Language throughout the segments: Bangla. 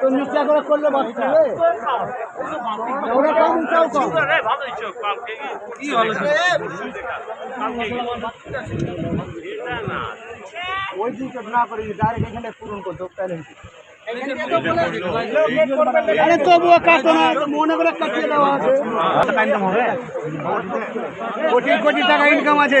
তো নিচা করে করলে বাচ্চা রে ওরা কম? উঁচাও কম ওই দিকে না করে ডাইরেক্ট এখানে পূরণ করতে আরে তবুও কাটো না মনে করে কাটিয়ে দেওয়া আছে। ইনকাম হবে কোটি কোটি টাকা ইনকাম আছে।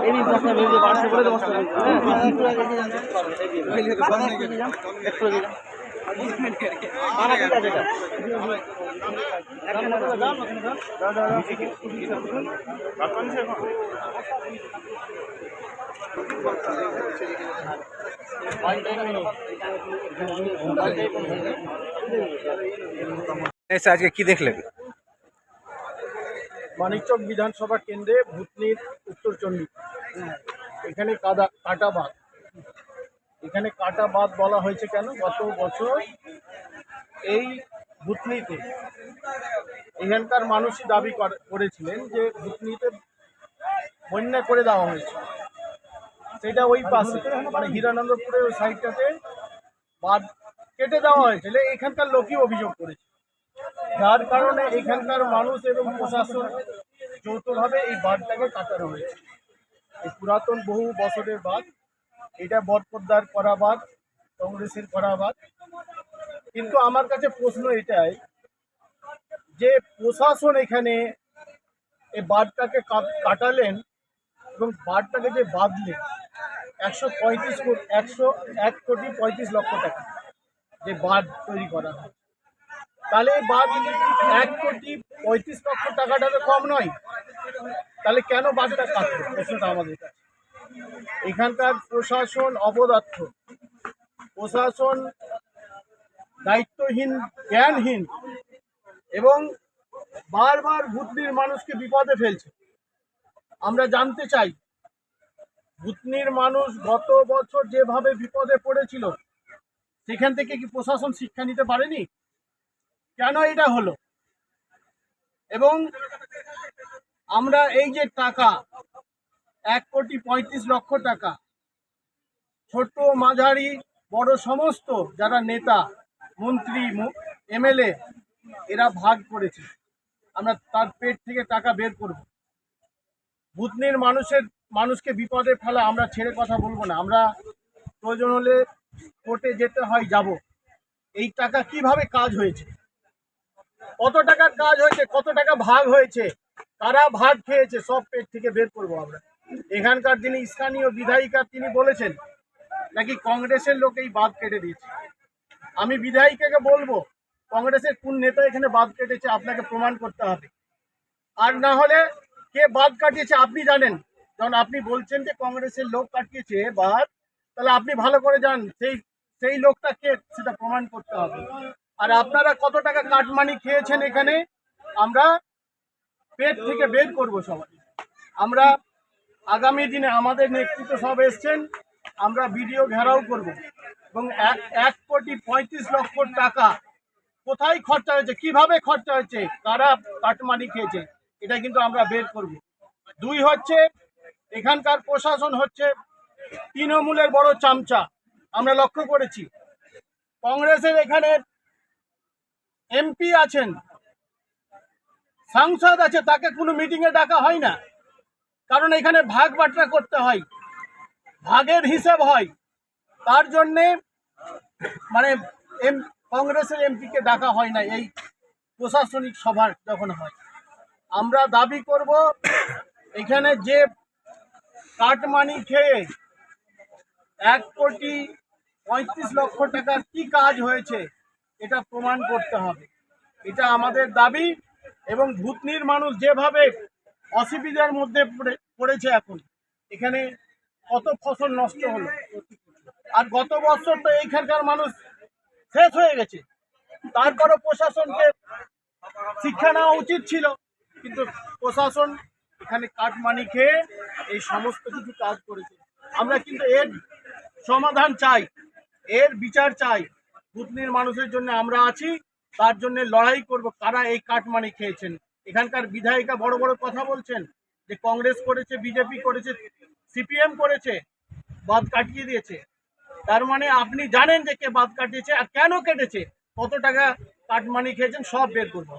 এই নিয়ে বস্তা বেরিয়ে বাড়ছে বলে মানিকচক বিধানসভা কেন্দ্রে ভূতনির উত্তরচণ্ডী এখানে কাদা কাটা বাঁধ এখানে কাটা বাঁধ বলা হয়েছে কেন? গত বছর এই ভূতনিতে এখানকার মানুষই দাবি করেছিলেন যে ভূতনিতে বন্যা করে দেওয়া হয়েছে। সেটা ওই পাশে মানে হিরানন্দপুরের ওই সাইডটাতে বাঁধ কেটে দেওয়া হয়েছিল এখানকার লোকই অভিযোগ করেছে। যার কারণে এখানকার মানুষ এবং প্রশাসন যৌথভাবে এই বাঁধটাকে কাটানো হয়েছে। এই পুরাতন বহু বছরের বাঁধ, এটা বটপদ্মার করা বাঁধ, কংগ্রেসের করা বাঁধ। কিন্তু আমার কাছে প্রশ্ন এটাই যে প্রশাসন এখানে এই বাঁধটাকে কাট- কাটালেন এবং বাঁধটাকে যে বাঁধলেন, একশো পঁয়ত্রিশ কোটি একশো এক কোটি পঁয়ত্রিশ লক্ষ টাকা। যে বাঁধ তৈরি করা হয়। তাহলে বাদ এক কোটি পঁয়ত্রিশ লক্ষ টাকাটা তো কম নয়। তাহলে কেন বাদটা কাটলো? প্রশ্নটা আমাদের। কাছে এখানকার প্রশাসন অপদার্থ। প্রশাসন দায়িত্বহীন, জ্ঞানহীন এবং বারবার ভূতনির মানুষকে বিপদে ফেলছে। আমরা জানতে চাই ভূতনির মানুষ গত বছর যেভাবে বিপদে পড়েছিল, সেখান থেকে কি প্রশাসন শিক্ষা নিতে পারেনি? কেন এটা হলো? এবং আমরা এই যে টাকা, এক কোটি পঁয়ত্রিশ লক্ষ টাকা ছোট মাঝারি, বড় সমস্ত যারা নেতা, মন্ত্রী এমএলএ, এরা ভাগ করেছে। আমরা তার পেট থেকে টাকা বের করব। ভূতনির মানুষের, মানুষকে বিপদে ফেলা আমরা ছেড়ে কথা বলব না। আমরা প্রয়োজন হলে কোর্টে যেতে হয়, যাব। এই টাকা কীভাবে কাজ হয়েছে? কত টাকার কাজ হয়েছে, কত টাকা ভাগ হয়েছে, কারা ভাগ খেয়েছে, সব পেট থেকে বের করব আমরা। এখানকার যিনি স্থানীয় বিধায়িকা, তিনি বলেছেন, নাকি কংগ্রেসের লোক এই বাদ কেটে দিয়েছে। আমি বিধায়িকাকে বলব, কংগ্রেসের কোন নেতা এখানে বাদ কেটেছে, আপনাকে প্রমাণ করতে হবে। আর না হলে কে বাদ কাটিয়েছে, আপনি জানেন। যখন আপনি বলছেন যে কংগ্রেসের লোক কাটিয়েছে বাদ তাহলে আপনি ভালো করে যান সেই সেই লোকটা কে, সেটা প্রমাণ করতে হবে। আর আপনারা কত টাকা কাটমানি খেয়েছেন এখানে? আমরা পেট থেকে বের করব সবাই। আমরা আগামী দিনে আমাদের নেতৃত্ব সব এসছেন, আমরা ভিডিও ঘেরাও করব। এবং এক এক কোটি পঁয়ত্রিশ লক্ষ টাকা কোথায় খরচা হয়েছে, কীভাবে খরচা হয়েছে, কারা কাটমানি খেয়েছে, এটা কিন্তু আমরা বের করব। দুই হচ্ছে, এখানকার প্রশাসন হচ্ছে তৃণমূলের বড় চামচা। আমরা লক্ষ্য করেছি। কংগ্রেসের এখানে এমপি আছেন, সাংসদ আছে, তাকে কোনো মিটিংয়ে ডাকা হয় না। কারণ এখানে ভাগ বাটরা করতে হয়, ভাগের হিসাব হয়। তার জন্যে মানে এম, কংগ্রেসের এমপিকে ডাকা হয় না, এই প্রশাসনিক সভার যখন হয়। আমরা দাবি করব, এখানে যে কাটমানি খেয়ে এক কোটি পঁয়ত্রিশ লক্ষ টাকার কি কাজ হয়েছে এটা প্রমাণ করতে হবে। এটা আমাদের দাবি এবং ভূতনির মানুষ যেভাবে অসুবিধার মধ্যে পড়ে- পড়েছে এখন, এখানে কত ফসল নষ্ট হলো। আর গত বছর তো এইখানকার মানুষ শেষ হয়ে গেছে। তারপরে প্রশাসনকে শিক্ষা নেওয়া উচিত ছিল, কিন্তু প্রশাসন এখানে কাটমানি খেয়ে এই সমস্ত কিছু কাজ করেছে। আমরা কিন্তু এর সমাধান চাই, এর বিচার চাই। ভুতনির মানুষের জন্য আমরা আছি, তার জন্য লড়াই করব, কারা এই কাটমানি খেয়েছেন? এখানকার বিধায়িকা বড় বড় কথা বলছেন, যে কংগ্রেস করেছে, বিজেপি করেছে, সিপিএম করেছে বাদ কাটিয়ে দিয়েছে। তার মানে আপনি জানেন যে কে বাদ কাটিয়েছে আর কেন কেটেছে? কত টাকা কাটমানি খেয়েছেন, সব বের করব।